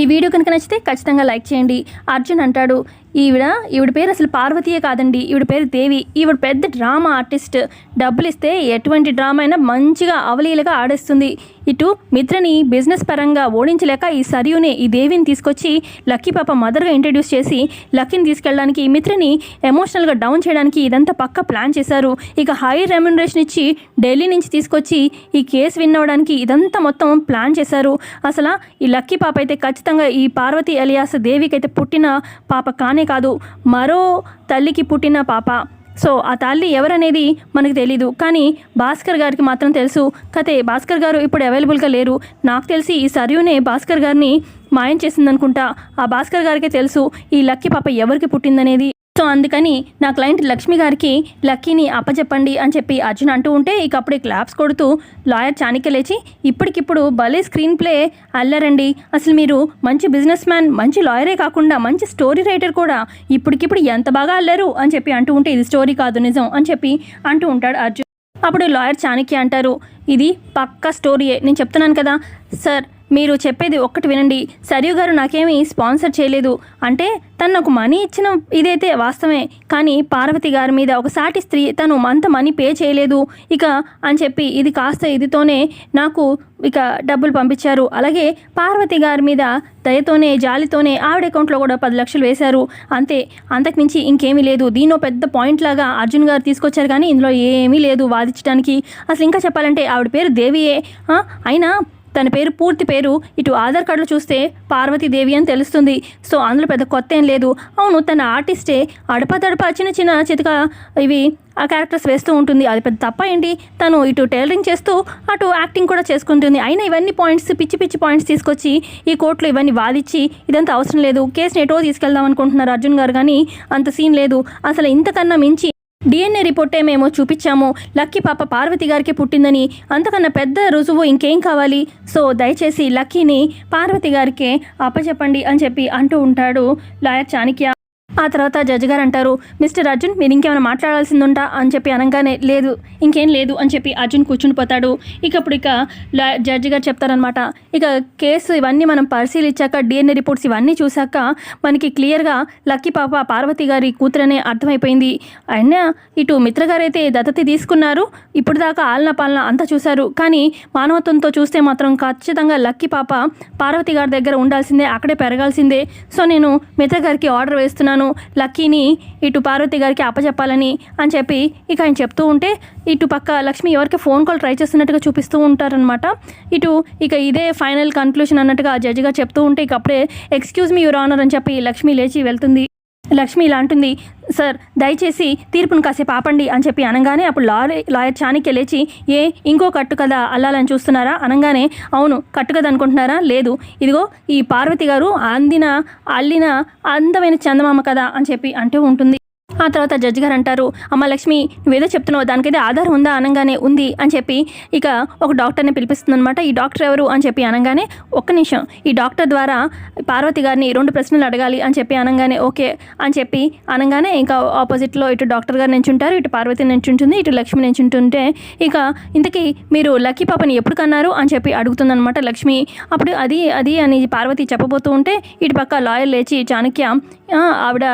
ఈ వీడియో కనుక నచ్చితే ఖచ్చితంగా లైక్ చేయండి. అర్జున్ అంటాడు ఈవిడ ఈవిడ పేరు అసలు పార్వతీయే కాదండి. ఈవిడ పేరు దేవి. ఈవిడ పెద్ద డ్రామా ఆర్టిస్ట్. డబ్బులు ఇస్తే ఎటువంటి డ్రామా అయినా మంచిగా అవలీలగా ఆడేస్తుంది. ఇటు మిత్రని బిజినెస్ పరంగా ఓడించలేక ఈ సరియునే ఈ దేవిని తీసుకొచ్చి లక్కీ పాప మదర్గా ఇంట్రడ్యూస్ చేసి లక్కీని తీసుకెళ్ళడానికి ఈ మిత్రని ఎమోషనల్గా డౌన్ చేయడానికి ఇదంతా పక్క ప్లాన్ చేశారు. ఇక హై రెమ్యునరేషన్ ఇచ్చి ఢిల్లీ నుంచి తీసుకొచ్చి ఈ కేసు విన్ అవ్వడానికి ఇదంతా మొత్తం ప్లాన్ చేశారు. అసలు ఈ లక్కీ పాప అయితే ఖచ్చితంగా ఈ పార్వతి అలియాస్ దేవికి అయితే పుట్టిన పాప కానే కాదు. మరో తల్లికి పుట్టిన పాప. సో ఆ తల్లి ఎవరనేది మనకు తెలీదు. కానీ భాస్కర్ గారికి మాత్రం తెలుసు. కతే భాస్కర్ గారు ఇప్పుడు అవైలబుల్గా లేరు. నాకు తెలిసి ఈ సర్యూనే భాస్కర్ గారిని మాయం చేసిందనుకుంటా. ఆ భాస్కర్ గారికే తెలుసు ఈ లక్కీ పాప ఎవరికి పుట్టిందనేది. సో అందుకని నా క్లయింట్ లక్ష్మి గారికి లక్కీని అప్పచెప్పండి అని చెప్పి అర్జున్ అంటూ ఉంటే ఇక అప్పుడే క్లాప్స్ కొడుతూ లాయర్ చాణిక్య లేచి ఇప్పటికిప్పుడు భలే స్క్రీన్ ప్లే అల్లరండి. అసలు మీరు మంచి బిజినెస్ మ్యాన్ మంచి లాయరే కాకుండా మంచి స్టోరీ రైటర్ కూడా. ఇప్పటికిప్పుడు ఎంత బాగా అల్లరు? అని చెప్పి అంటూ ఉంటే ఇది స్టోరీ కాదు నిజం అని చెప్పి అంటూ ఉంటాడు అర్జున్. అప్పుడు లాయర్ చాణిక్య అంటారు ఇది పక్క స్టోరీయే. నేను చెప్తున్నాను కదా సార్ మీరు చెప్పేది ఒక్కటి వినండి. సరియు గారు నాకేమీ స్పాన్సర్ చేయలేదు. అంటే తను నాకు మనీ ఇచ్చిన ఇదైతే వాస్తవమే. కానీ పార్వతి గారి మీద ఒక సాటి స్త్రీ తను అంత మనీ పే చేయలేదు. ఇక అని చెప్పి ఇది కాస్త ఇదితోనే నాకు ఇక డబ్బులు పంపించారు. అలాగే పార్వతి గారి మీద దయతోనే జాలితోనే ఆవిడ అకౌంట్లో కూడా పది లక్షలు వేశారు. అంతే. అంతకుమించి ఇంకేమీ లేదు. దీనిలో పెద్ద పాయింట్ లాగా అర్జున్ గారు తీసుకొచ్చారు కానీ ఇందులో ఏమీ లేదు వాదించడానికి. అసలు ఇంకా చెప్పాలంటే ఆవిడ పేరు దేవియే. అయినా తన పేరు పూర్తి పేరు ఇటు ఆధార్ కార్డులో చూస్తే పార్వతీదేవి అని తెలుస్తుంది. సో అందులో పెద్ద కొత్త ఏం లేదు. అవును తన ఆర్టిస్టే అడపదడప చిన్న చిన్న చితక ఇవి ఆ క్యారెక్టర్స్ వేస్తూ ఉంటుంది. అది పెద్ద తప్ప ఏంటి? తను ఇటు టైలరింగ్ చేస్తూ అటు యాక్టింగ్ కూడా చేసుకుంటుంది. అయినా ఇవన్నీ పాయింట్స్ పిచ్చి పిచ్చి పాయింట్స్ తీసుకొచ్చి ఈ కోర్టులో ఇవన్నీ వాదిచ్చి ఇదంతా అవసరం లేదు. కేసుని ఎటో తీసుకెళ్దాం అనుకుంటున్నారు అర్జున్ గారు కానీ అంత సీన్ లేదు. అసలు ఇంతకన్నా మించి డిఎన్ఏ రిపోర్టే మేము చూపించాము. లక్కీ పాప పార్వతి గారికి పుట్టిందని. అంతకన్నా పెద్ద రుజువు ఇంకేం కావాలి? సో దయచేసి లక్కీని పార్వతి గారికే అప్పచెప్పండి అని చెప్పి అంటూ ఉంటాడు లాయర్ చాణిక్య. ఆ తర్వాత జడ్జి గారు అంటారు మిస్టర్ అర్జున్ మీరు ఇంకేమైనా మాట్లాడాల్సిందుంటా? అని చెప్పి అనగానే లేదు ఇంకేం లేదు అని చెప్పి అర్జున్ కూర్చుని పోతాడు. ఇక అప్పుడు ఇక జడ్జి గారు చెప్తారనమాట ఇక కేసు ఇవన్నీ మనం పరిశీలించాక డిఎన్ఏ రిపోర్ట్స్ ఇవన్నీ చూశాక మనకి క్లియర్గా లక్కీ పాప పార్వతి గారి కూతురనే అర్థమైపోయింది. అయినా ఇటు మిత్రగారైతే దత్తతి తీసుకున్నారు ఇప్పుడు దాకా ఆలన పాలన అంతా చూశారు. కానీ మానవత్వంతో చూస్తే మాత్రం ఖచ్చితంగా లక్కీ పాప పార్వతి గారి దగ్గర ఉండాల్సిందే అక్కడే పెరగాల్సిందే. సో నేను మిత్ర గారికి ఆర్డర్ వేస్తున్నాను. లక్కీని ఇటు పార్వతి గారికి అప్పచెప్పాలని అని చెప్పి ఇక ఆయన చెప్తూ ఉంటే ఇటు పక్క లక్ష్మి ఎవరికి ఫోన్ కాల్ ట్రై చేస్తున్నట్టుగా చూపిస్తూ ఉంటారనమాట ఇటు ఇక ఇదే ఫైనల్ కన్క్లూషన్ అన్నట్టుగా జడ్జి గారు చెప్తూ ఉంటే ఇక అప్పుడే ఎక్స్క్యూజ్ మీ యువర్ ఆనర్ అని చెప్పి లక్ష్మి లేచి వెళ్తుంది. లక్ష్మి ఇలా అంటుంది సార్ దయచేసి తీర్పును కాసేపు ఆపండి అని చెప్పి అనగానే అప్పుడు లాయర్ లాయర్ చాణిక్య లేచి ఏ ఇంకో కట్టు కదా అల్లాలని చూస్తున్నారా? అనగానే అవును కట్టు కదా అనుకుంటున్నారా? లేదు. ఇదిగో ఈ పార్వతి గారు అందిన అల్లిన అందమైన చందమామ కదా అని చెప్పి అంటూ ఉంటుంది. ఆ తర్వాత జడ్జి గారు అంటారు అమ్మ లక్ష్మి నువ్వేదో చెప్తున్నావు దానికైతే ఆధారం ఉందా అనగానే ఉంది అని చెప్పి ఇక ఒక డాక్టర్ని పిలిపిస్తుందనమాట ఈ డాక్టర్ ఎవరు? అని చెప్పి అనగానే ఒక్క నిమిషం ఈ డాక్టర్ ద్వారా పార్వతి గారిని రెండు ప్రశ్నలు అడగాలి అని చెప్పి అనగానే ఓకే అని చెప్పి అనగానే ఇంకా ఆపోజిట్లో ఇటు డాక్టర్ గారు నించుంటారు ఇటు పార్వతి నించుంటుంది ఇటు లక్ష్మి నించుంటుంటే ఇక ఇంతకీ మీరు లక్కీ పాపని ఎప్పుడు కన్నారు? అని చెప్పి అడుగుతుందనమాట లక్ష్మి. అప్పుడు అది అది అని పార్వతి చెప్పబోతూ ఉంటే ఇటు పక్క లాయర్ లేచి చాణక్య ఆవిడ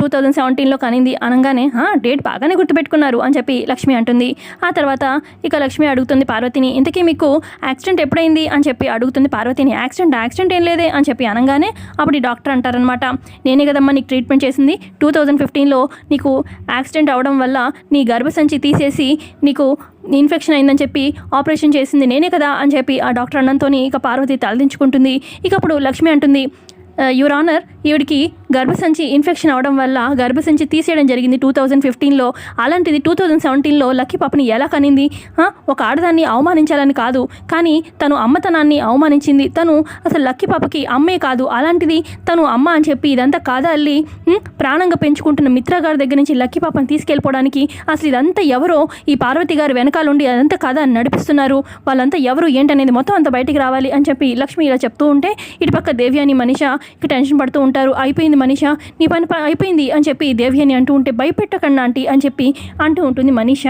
టూ థౌజండ్ సెవెంటీన్లో కనింది అనగానే డేట్ బాగానే గుర్తుపెట్టుకున్నారు అని చెప్పి లక్ష్మి అంటుంది. ఆ తర్వాత ఇక లక్ష్మి అడుగుతుంది పార్వతిని ఇంతకీ మీకు యాక్సిడెంట్ ఎప్పుడైంది? అని చెప్పి అడుగుతుంది పార్వతిని యాక్సిడెంట్ యాక్సిడెంట్ ఏం లేదే అని చెప్పి అనగానే అప్పుడు ఈ డాక్టర్ అంటారనమాట నేనే కదమ్మా నీకు ట్రీట్మెంట్ చేసింది. టూ థౌజండ్ ఫిఫ్టీన్లో నీకు యాక్సిడెంట్ అవడం వల్ల నీ గర్భసంచి తీసేసి నీకు ఇన్ఫెక్షన్ అయిందని చెప్పి ఆపరేషన్ చేసింది నేనే కదా అని చెప్పి ఆ డాక్టర్ అన్నంతో ఇక పార్వతి తలదించుకుంటుంది. ఇక అప్పుడు లక్ష్మి అంటుంది యువర్ ఆనర్ ఈవిడికి గర్భసంచి ఇన్ఫెక్షన్ అవడం వల్ల గర్భసంచి తీసేయడం జరిగింది టూ థౌజండ్ ఫిఫ్టీన్లో అలాంటిది టూ థౌజండ్ సెవెంటీన్లో లక్కీ పాపని ఎలా కనింది? ఒక ఆడదాన్ని అవమానించాలని కాదు. కానీ తను అమ్మతనాన్ని అవమానించింది. తను అసలు లక్కీ పాపకి అమ్మే కాదు. అలాంటిది తను అమ్మ అని చెప్పి ఇదంతా కాదా అల్లి? ప్రాణంగా పెంచుకుంటున్న మిత్ర గారి దగ్గర నుంచి లక్కీ పాపని తీసుకెళ్ళిపోవడానికి అసలు ఇదంతా ఎవరో ఈ పార్వతి గారి వెనకాలండి అదంతా కాదా అని నడిపిస్తున్నారు. వాళ్ళంతా ఎవరు ఏంటనేది మొత్తం అంత బయటికి రావాలి అని చెప్పి లక్ష్మి ఇలా చెప్తూ ఉంటే ఇటుపక్క దేవి అని మనిష టెన్షన్ పడుతూ ఉంటారు. అయిపోయింది మనీష నీ పని అయిపోయింది అని చెప్పి దేవి అని అంటూ ఉంటే భయపెట్టకండి ఆంటీ అని చెప్పి అంటూ ఉంటుంది మనీష.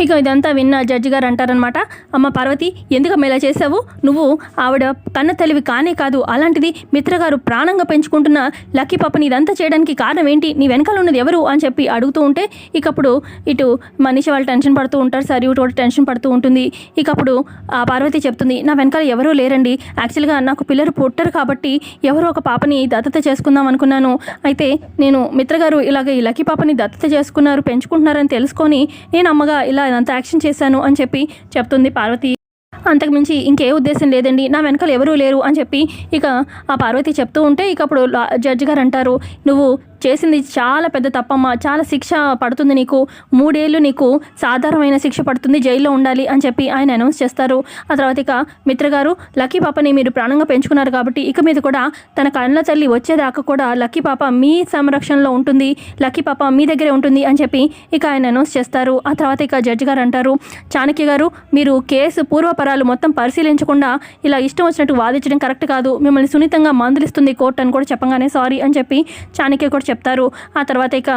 ఇక ఇదంతా విన్న జడ్జి గారు అంటారనమాట అమ్మ పార్వతి ఎందుకమ్మ ఇలా చేసావు నువ్వు ఆవిడ కన్న తెలివి కానే కాదు. అలాంటిది మిత్రగారు ప్రాణంగా పెంచుకుంటున్న లక్కీ పాపని ఇదంతా చేయడానికి కారణం ఏంటి? నీ వెనకాల ఉన్నది ఎవరు? అని చెప్పి అడుగుతూ ఉంటే ఇక అప్పుడు ఇటు మనిషి వాళ్ళు టెన్షన్ పడుతూ ఉంటారు. సరే ఇటు కూడా టెన్షన్ పడుతూ ఉంటుంది. ఇక అప్పుడు ఆ పార్వతి చెప్తుంది నా వెనకాల ఎవరూ లేరండి. యాక్చువల్గా నాకు పిల్లలు పుట్టరు కాబట్టి ఎవరో ఒక పాపని దత్తత చేసుకుందాం అనుకున్నాను. అయితే నేను మిత్రగారు ఇలాగ ఈ లక్కీ పాపని దత్తత చేసుకున్నారు పెంచుకుంటున్నారని తెలుసుకొని నేను అమ్మగా ఇలా అదంతా యాక్షన్ చేశాను అని చెప్పి చెప్తుంది పార్వతి. అంతకుమించి ఇంకే ఉద్దేశం లేదండి. నా వెనకాల ఎవరూ లేరు అని చెప్పి ఇక ఆ పార్వతి చెప్తూ ఉంటే ఇక అప్పుడు లా- జడ్జి గారు అంటారు నువ్వు చేసింది చాలా పెద్ద తప్పమ్మ. చాలా శిక్ష పడుతుంది నీకు. మూడేళ్ళు నీకు సాధారణమైన శిక్ష పడుతుంది. జైల్లో ఉండాలి అని చెప్పి ఆయన అనౌన్స్ చేస్తారు. ఆ తర్వాత ఇక మిత్ర గారు లక్కీ పాపని మీరు ప్రాణంగా పెంచుకున్నారు కాబట్టి ఇక మీద కూడా తన కళ్ళ తల్లి వచ్చేదాకా కూడా లక్కీ పాప మీ సంరక్షణలో ఉంటుంది. లక్కీ పాప మీ దగ్గరే ఉంటుంది అని చెప్పి ఇక ఆయన అనౌన్స్ చేస్తారు. ఆ తర్వాత ఇక జడ్జి గారు అంటారు చాణక్య గారు మీరు కేసు పూర్వపరాలు మొత్తం పరిశీలించకుండా ఇలా ఇష్టం వచ్చినట్టు వాదించడం కరెక్ట్ కాదు. మిమ్మల్ని సున్నితంగా మందులిస్తుంది కోర్టు అని కూడా చెప్పగానే సారీ అని చెప్పి చాణక్య కూడా చెప్తారు. ఆ తర్వాత ఇక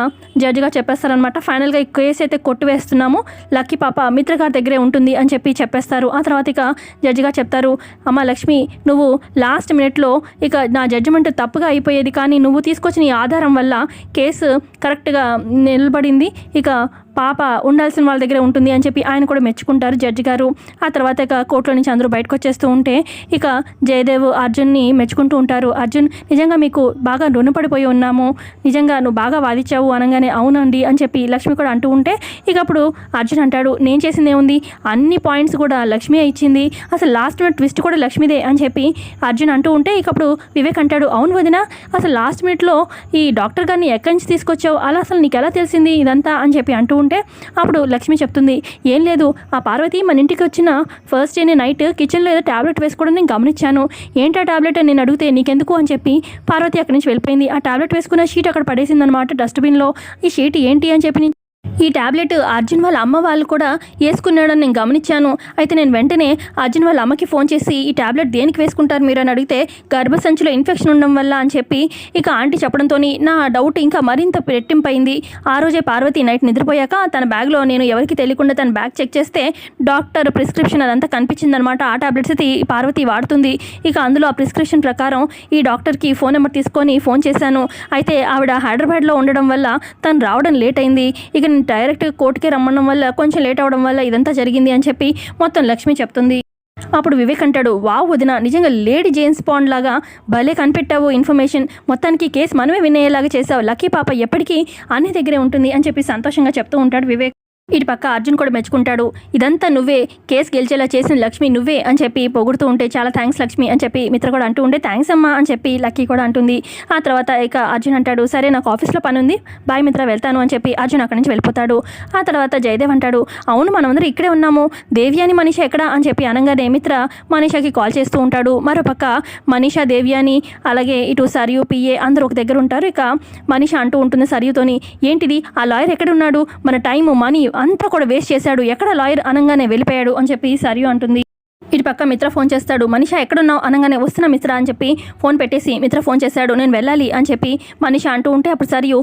జడ్జిగా చెప్పేస్తారనమాట ఫైనల్గా ఈ కేసు అయితే కొట్టివేస్తున్నాము. లక్కీ పాప మిత్ర గారి దగ్గరే ఉంటుంది అని చెప్పి చెప్పేస్తారు. ఆ తర్వాత ఇక జడ్జిగా చెప్తారు అమ్మ లక్ష్మి నువ్వు లాస్ట్ మినిట్లో ఇక నా జడ్జిమెంట్ తప్పుగా అయిపోయేది. కానీ నువ్వు తీసుకొచ్చిన ఈ ఆధారం వల్ల కేసు కరెక్ట్గా నిలబడింది. ఇక పాప ఉండాల్సిన వాళ్ళ దగ్గర ఉంటుంది అని చెప్పి ఆయన కూడా మెచ్చుకుంటారు జడ్జి గారు. ఆ తర్వాత ఇక కోర్టులో నుంచి అందరూ బయటకు వచ్చేస్తూ ఉంటే ఇక జయదేవ్ అర్జున్ని మెచ్చుకుంటూ ఉంటారు. అర్జున్ నిజంగా మీకు బాగా రుణపడిపోయి ఉన్నాము. నిజంగా నువ్వు బాగా వాదించావు అనగానే అవునండి అని చెప్పి లక్ష్మి కూడా అంటూ ఉంటే ఇక అప్పుడు అర్జున్ అంటాడు నేను చేసింది ఏముంది? అన్ని పాయింట్స్ కూడా లక్ష్మి ఇచ్చింది. అసలు లాస్ట్ మినిట్ ట్విస్ట్ కూడా లక్ష్మిదే అని చెప్పి అర్జున్ అంటూ ఉంటే ఇక అప్పుడు వివేక్ అంటాడు అవును వదిన అసలు లాస్ట్ మినిట్లో ఈ డాక్టర్ గారిని ఎక్కడి నుంచి తీసుకొచ్చావు? అలా అసలు నీకు ఎలా తెలిసింది ఇదంతా? అని చెప్పి అంటూ ఉంటే అప్పుడు లక్ష్మి చెప్తుంది ఏం లేదు ఆ పార్వతి మన ఇంటికి వచ్చిన ఫస్ట్ డే నైట్ కిచెన్లో ఏదో టాబ్లెట్ వేసుకోవడం నేను గమనించాను. ఏంటి ఆ టాబ్లెట్ నేను అడిగితే నీకెందుకు? అని చెప్పి పార్వతి అక్కడి నుంచి వెళ్ళిపోయింది. ఆ టాబ్లెట్ వేసుకున్న షీట్ అక్కడ పడేసిందనమాట డస్ట్బిన్లో ఈ షీట్ ఏంటి అని చెప్పి ఈ టాబ్లెట్ అర్జున్ వాళ్ళ అమ్మ వాళ్ళు కూడా వేసుకున్నాడని నేను గమనించాను. అయితే నేను వెంటనే అర్జున్ వాళ్ళ అమ్మకి ఫోన్ చేసి ఈ టాబ్లెట్ దేనికి వేసుకుంటారు మీరు అని అడిగితే గర్భసంచిలో ఇన్ఫెక్షన్ ఉండడం వల్ల అని చెప్పి ఇక ఆంటీ చెప్పడంతో నా డౌట్ ఇంకా మరింత రెట్టింపైంది ఆ రోజే పార్వతి నైట్ నిద్రపోయాక తన బ్యాగ్లో నేను ఎవరికి తెలియకుండా తన బ్యాగ్ చెక్ చేస్తే డాక్టర్ ప్రిస్క్రిప్షన్ అదంతా కనిపించిందనమాట ఆ టాబ్లెట్స్ అయితే ఈ పార్వతి వాడుతుంది. ఇక అందులో ఆ ప్రిస్క్రిప్షన్ ప్రకారం ఈ డాక్టర్కి ఫోన్ నెంబర్ తీసుకొని ఫోన్ చేశాను. అయితే ఆవిడ హైదరాబాద్లో ఉండడం వల్ల తను రావడం లేట్ అయింది. ఇక డైరెక్ట్ కోర్టుకే రమ్మడం వల్ల కొంచెం లేట్ అవడం వల్ల ఇదంతా జరిగింది అని చెప్పి మొత్తం లక్ష్మి చెప్తుంది. అప్పుడు వివేక్ అంటాడు వావ్ వదిన నిజంగా లేడీ జేమ్స్ పాండ్ లాగా భలే కనిపెట్టావు ఇన్ఫర్మేషన్. మొత్తానికి కేసు మనమే వినయ్యేలాగా చేసావు. లక్కీ పాప ఎప్పటికీ అన్ని దగ్గరే ఉంటుంది అని చెప్పి సంతోషంగా చెప్తూ ఉంటాడు వివేక్. ఇటు పక్క అర్జున్ కూడా మెచ్చుకుంటాడు. ఇదంతా నువ్వే. కేసు గెలిచేలా చేసిన లక్ష్మి నువ్వే అని చెప్పి పొగుడుతూ ఉంటే చాలా థ్యాంక్స్ లక్ష్మి అని చెప్పి మిత్ర కూడా అంటూ ఉంటే థ్యాంక్స్ అమ్మా అని చెప్పి లక్కీ కూడా అంటుంది. ఆ తర్వాత ఇక అర్జున్ అంటాడు సరే నాకు ఆఫీస్లో పని ఉంది బాయ్ మిత్ర వెళ్తాను అని చెప్పి అర్జున్ అక్కడి నుంచి వెళ్ళిపోతాడు. ఆ తర్వాత జయదేవ్ అంటాడు అవును మనమందరం ఇక్కడే ఉన్నాము. దేవ్యాని మనిష ఎక్కడ? అని చెప్పి అనగానే మిత్ర మనీషాకి కాల్ చేస్తూ ఉంటాడు. మరోపక్క మనీషా దేవ్యాని అలాగే ఇటు సరియు పిఏ అందరూ ఒక దగ్గర ఉంటారు. ఇక మనీష అంటూ ఉంటుంది సరియుతోని ఏంటిది? ఆ లాయర్ ఎక్కడ ఉన్నాడు మన టైము మనీ అంతా కూడా వేస్ట్ చేశాడు. ఎక్కడ లాయర్ అనగానే వెళ్ళిపోయాడు అని చెప్పి సరియు అంటుంది. ఇటు పక్క మిత్ర ఫోన్ చేస్తాడు మనిష ఎక్కడున్నావు? అనగానే వస్తున్నా మిత్ర అని చెప్పి ఫోన్ పెట్టేసి మిత్ర ఫోన్ చేశాడు నేను వెళ్ళాలి అని చెప్పి మనిష అంటూ ఉంటే అప్పుడు సరియు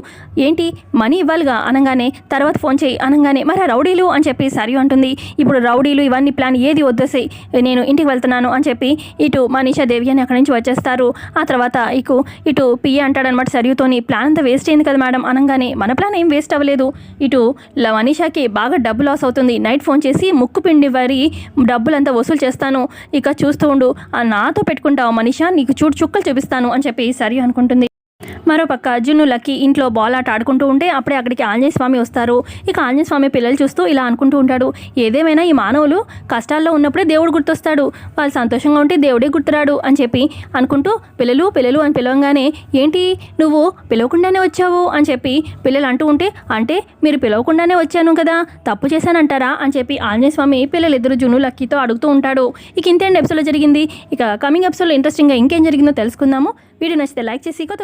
ఏంటి? మనీ ఇవ్వాలిగా? అనగానే తర్వాత ఫోన్ చేయి అనగానే మరి ఆ రౌడీలు? అని చెప్పి సరియు అంటుంది ఇప్పుడు రౌడీలు ఇవన్నీ ప్లాన్ ఏది వద్దేసి? నేను ఇంటికి వెళ్తున్నాను అని చెప్పి ఇటు మనీషా దేవి అని అక్కడి నుంచి వచ్చేస్తారు. ఆ తర్వాత ఇకు ఇటు పిఏ అంటాడనమాట సరియుతోని ప్లాన్ అంతా వేస్ట్ అయింది కదా మేడం అనగానే మన ప్లాన్ ఏం వేస్ట్ అవ్వలేదు? ఇటు మనీషాకి బాగా డబ్బు లాస్ అవుతుంది నైట్ ఫోన్ చేసి ముక్కు పిండి వారి డబ్బులంతా వసూలు చేస్తాను. ఇక చూస్తూ ఉండు. ఆ నాతో పెట్టుకుంటావు మనిషా నీకు చూడు చుక్కలు చూపిస్తాను అని చెప్పి సరి అనుకుంటుంది. మరోపక్క అర్జును లక్కి ఇంట్లో బాల్ ఆట ఆడుకుంటూ ఉంటే అప్పుడే అక్కడికి ఆంజనేయ స్వామి వస్తారు. ఇక ఆంజనేయ స్వామి పిల్లలు చూస్తూ ఇలా అనుకుంటూ ఉంటాడు. ఏదేమైనా ఈ మానవులు కష్టాల్లో ఉన్నప్పుడే దేవుడు గుర్తొస్తాడు. వాళ్ళు సంతోషంగా ఉంటే దేవుడే గుర్తురాడు అని చెప్పి అనుకుంటూ పిల్లలు పిల్లలు అని పిలవగానే ఏంటి నువ్వు పిలవకుండానే వచ్చావు? అని చెప్పి పిల్లలు అంటూ ఉంటే అంటే మీరు పిలవకుండానే వచ్చాను కదా తప్పు చేశానంటారా? అని చెప్పి ఆంజనేయ స్వామి పిల్లలు ఇద్దరు జును లక్కీతో అడుగుతూ ఉంటాడు. ఇక ఇంతేంటి ఎపిసోడ్లో జరిగింది? ఇక కమింగ్ ఎపిసోడ్లో ఇంట్రెస్టింగ్గా ఇంకేం జరిగిందో తెలుసుకుందాము. వీడియో నచ్చితే లైక్ చేసి కొత్త